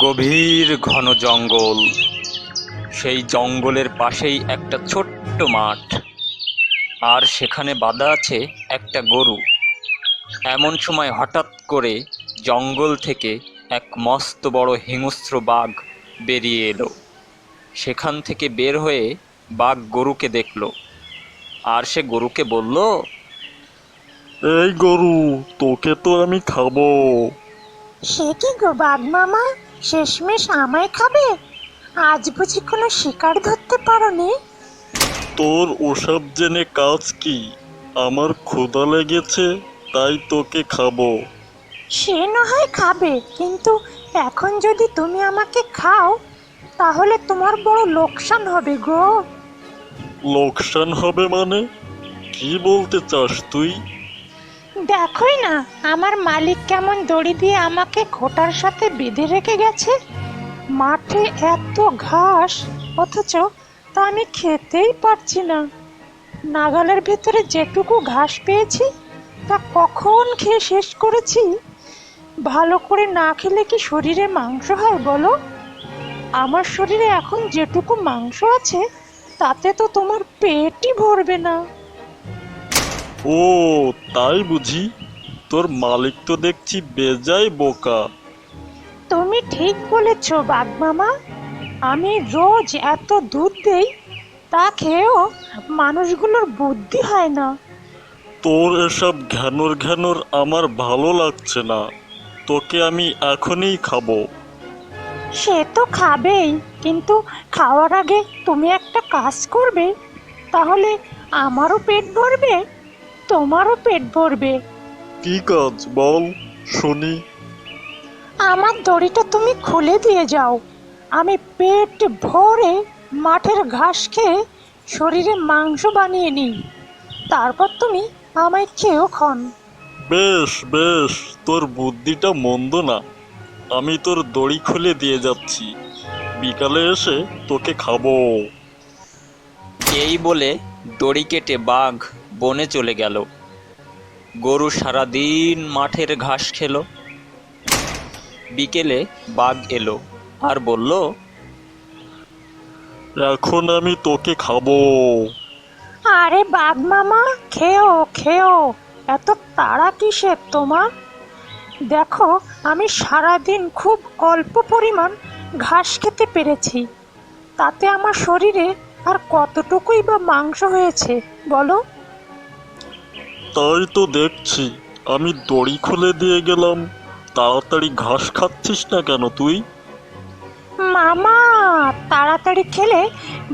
গভীর ঘন জঙ্গল। সেই জঙ্গলের পাশেই একটা ছোট্ট মাঠ। আর সেখানে বাঁধা আছে একটা গরু। এমন সময় হঠাৎ করে জঙ্গল থেকে এক মস্ত বড় হিংস্র বাঘ বেরিয়ে এলো। সেখান থেকে বের হয়ে বাঘ গরুকে দেখল। আর সে গরুকে বলল এই গরু তোকে তো আমি খাব। সে কি গো বাঘ মামা? শেষমেশ আমায় খাবে? আজ বুঝি কোনো শিকার ধরতে পারোনি? তোর ওসব জেনে কাজ কি? আমার ক্ষুধা লেগেছে তাই তোকে খাব। সে না হয় খাবে কিন্তু এখন যদি তুমি আমাকে খাও তাহলে তোমার বড় লোকসান হবে গো। লোকসান হবে মানে? কি বলতে চাস তুই? দেখোই না, আমার মালিক কেমন দড়ি দিয়ে আমাকে খোটার সাথে বেঁধে রেখে গেছে। মাঠে এত ঘাস, অথচ তা আমি খেতেই পারছি না। নাগালের ভেতরে যেটুকু ঘাস পেয়েছি, তা কখন খেয়ে শেষ করেছি? ভালো করে না খেলে কি শরীরে মাংস হয় বলো? আমার শরীরে এখন যেটুকু মাংস আছে, তাতে তো তোমার পেটই ভরবে না। ও তাই বুঝি? তোর মালিক তো দেখছি বেজায় বোকা। তুমি ঠিক বলেছ বাঘ মামা আমি রোজ এত দুধ দেই তা খেয়েও মানুষগুলোর বুদ্ধি হয় না। তোর এসব ঘ্যানোর ঘ্যানোর আমার ভালো লাগছে না। তোকে আমি এখনই খাব। সে তো খাবেই কিন্তু খাওয়ার আগে তুমি একটা কাজ করবে। তাহলে আমারও পেট ভরবে? তোমারও পেট ভরবে। কি কাজ বল শুনি। আমার দড়িটা তুমি খুলে দিয়ে যাও। আমি পেট ভরে মাঠের ঘাস খেয়ে শরীরে মাংস বানিয়ে নিই। তারপর তুমি আমায় খেয়েও খন। বেশ বেশ তোর বুদ্ধিটা মন্দ না। আমি তোর দড়ি খুলে দিয়ে যাচ্ছি। বিকালে এসে তোকে খাব। এই বলে দড়ি কেটে বাঘ বনে চলে গেল। গরু সারাদিন মাঠের ঘাস খেলো। বিকেলে বাঘ এলো আর বলল এখন আমি তোকে খাব। আরে বাঘ মামা খেও খেও। এত তাড়া কিসের তোমার? দেখো আমি সারাদিন খুব অল্প পরিমাণ ঘাস খেতে পেরেছি। তাতে আমার শরীরে আর কতটুকুই বা মাংস হয়েছে বলো? তাই তো দেখছি। আমি দড়ি খুলে দিয়ে গেলাম। তাড়াতাড়ি ঘাস খাচ্ছিস না কেন তুই? মামা তাড়াতাড়ি খেলে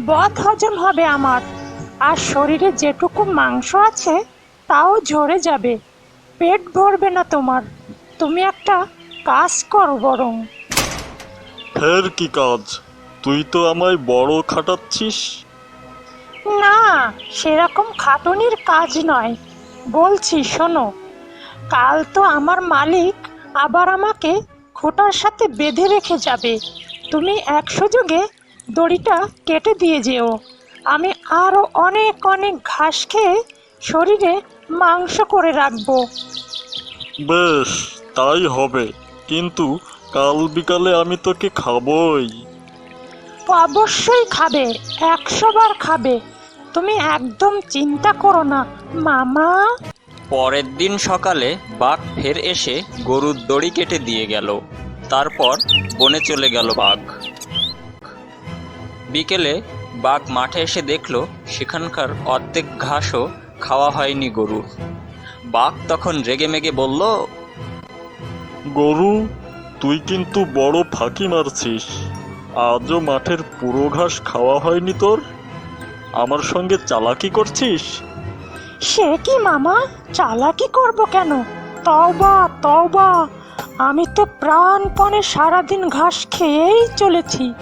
বদ হজম হবে আমার। আর শরীরে যেটুকু মাংস আছে তাও ঝরে যাবে। পেট ভরবে না তোমার। তুমি একটা কাজ করো বরং। ফের কি কাজ? তুই তো আমায় বড় খাটাচ্ছিস। না সেরকম খাটুনির কাজ নয়। বলছি শোনো। কাল তো আমার মালিক আবার আমাকে খোটার সাথে বেঁধে রেখে যাবে। তুমি এক সুযোগে দড়িটা কেটে দিয়ে যেও। আমি আরও অনেক অনেক ঘাস খেয়ে শরীরে মাংস করে রাখব। বেশ তাই হবে। কিন্তু কাল বিকালে আমি তোকে খাবই। অবশ্যই খাবে একশো বার খাবে। তুমি একদম চিন্তা করো না মামা। পরের দিন সকালে বাঘ ফের এসে গরুর দড়ি কেটে দিয়ে গেল। তারপর বনে চলে গেল বাঘ। বিকেলে বাঘ মাঠে এসে দেখল সেখানকার অর্ধেক ঘাসও খাওয়া হয়নি গরুর। বাঘ তখন রেগে মেগে বলল গরু তুই কিন্তু বড় ফাঁকি মারছিস। আজও মাঠের পুরো ঘাস খাওয়া হয়নি তোর? আমার সঙ্গে চালাকি করছিস? সে কি মামা? চালাকি করব কেন? তওবা তওবা। আমি তো প্রাণপণে সারাদিন ঘাস খেয়েই চলেছি।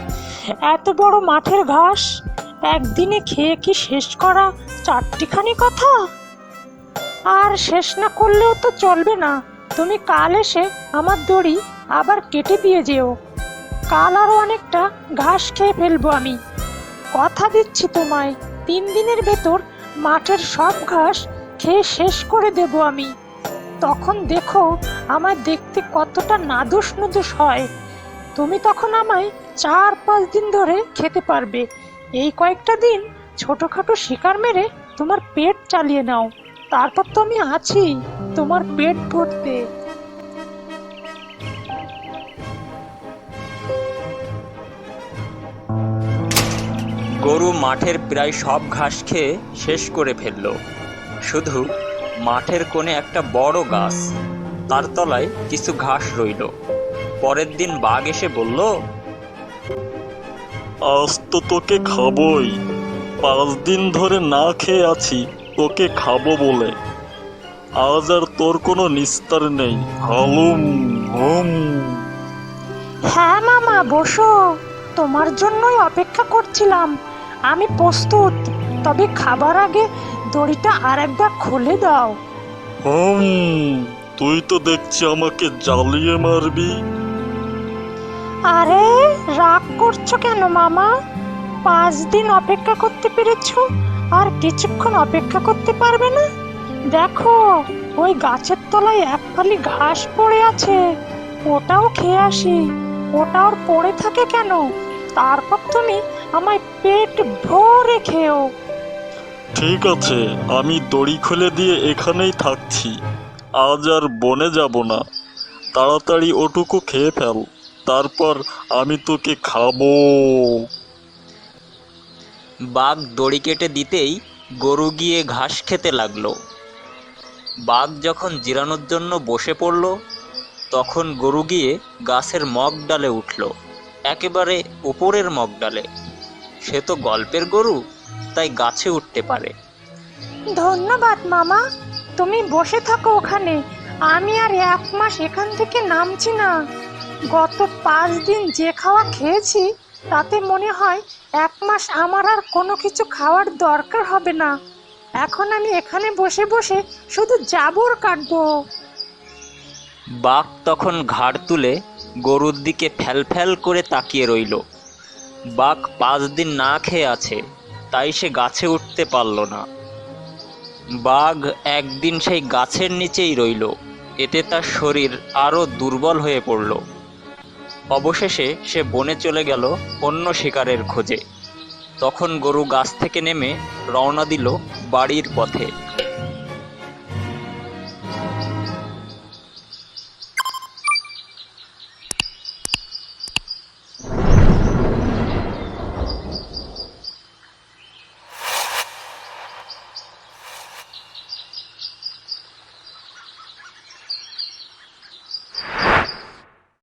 এত বড় মাঠের ঘাস, একদিনে খেয়ে কি শেষ করা চারটিখানি কথা? আর শেষ না করলেও তো চলবে না। তুমি কাল এসে আমার দড়ি আবার কেটে দিয়ে যেও। কাল আরও অনেকটা ঘাস খেয়ে ফেলব আমি। কথা দিচ্ছি তোমায়। তিন দিনের ভেতর মাঠের সব ঘাস খেয়ে শেষ করে দেব আমি। তখন দেখো আমার দেখতে কতটা নাদুস নুদুস হয়। তুমি তখন আমায় চার পাঁচ দিন ধরে খেতে পারবে। এই কয়েকটা দিন ছোটোখাটো শিকার মেরে তোমার পেট চালিয়ে নাও। তারপর তো আমি আছি তোমার পেট ভরতে। গরু মাঠের প্রায় সব ঘাস খেয়ে শেষ করে ফেলল। শুধু মাঠের কোণে একটা বড় গাছ তার তলায় কিছু ঘাস রইল। পরের দিন বাঘ এসে বলল আজ তো তোকে খাবই। পাঁচ দিন ধরে না খেয়ে আছি তোকে খাব বলে। আজ আর তোর কোনো নিস্তার নেই। হালুম হুম। হ্যাঁ মামা বসো। তোমার জন্যই অপেক্ষা করছিলাম। আমি প্রস্তুত তবে খাবার আগে দড়িটা আরেকবার খুলে দাও। হুম তুই তো দেখছি আমাকে জ্বালিয়ে মারবি। আরে রাগ করছ কেন মামা? পাঁচ দিন অপেক্ষা করতে পেরেছ আর কিছুক্ষণ অপেক্ষা করতে পারবে না? দেখো ওই গাছের তলায় এক ফালি ঘাস পড়ে আছে ওটাও খেয়ে আসি। ওটা ওর পড়ে থাকে কেন? তারপর তুমি আমায় পেট ভরে খেও। ঠিক আছে আমি দড়ি খুলে দিয়ে এখানেই থাকছি। আজ আর বনে যাব না। তাড়াতাড়ি ওটুকু খেয়ে ফেল তারপর আমি তোকে খাব। বাঘ দড়ি কেটে দিতেই গরু গিয়ে ঘাস খেতে লাগল। বাঘ যখন জিরানোর জন্য বসে পড়ল তখন গরু গিয়ে গাছের মগ ডালে উঠল একেবারে উপরের মগ ডালে সে তো গল্পের গরু তাই গাছে উঠতে পারে। ধন্যবাদ মামা। তুমি বসে থাকো ওখানে। আমি আর এক মাস এখান থেকে নামছি না। গত পাঁচ দিন যে খাওয়া খেয়েছি তাতে মনে হয় এক মাস আমার আর কোনো কিছু খাওয়ার দরকার হবে না। এখন আমি এখানে বসে বসে শুধু জাবর কাটবো। বাঘ তখন ঘাড় তুলে গরুর দিকে ফ্যাল ফ্যাল করে তাকিয়ে রইল। বাঘ পাঁচ দিন না খেয়ে আছে, তাই সে গাছে উঠতে পারল না। বাঘ একদিন সেই গাছের নিচেই রইল, এতে তার শরীর আরও দুর্বল হয়ে পড়ল। অবশেষে সে বনে চলে গেল অন্য শিকারের খোঁজে। তখন গরু গাছ থেকে নেমে রওনা দিল বাড়ির পথে।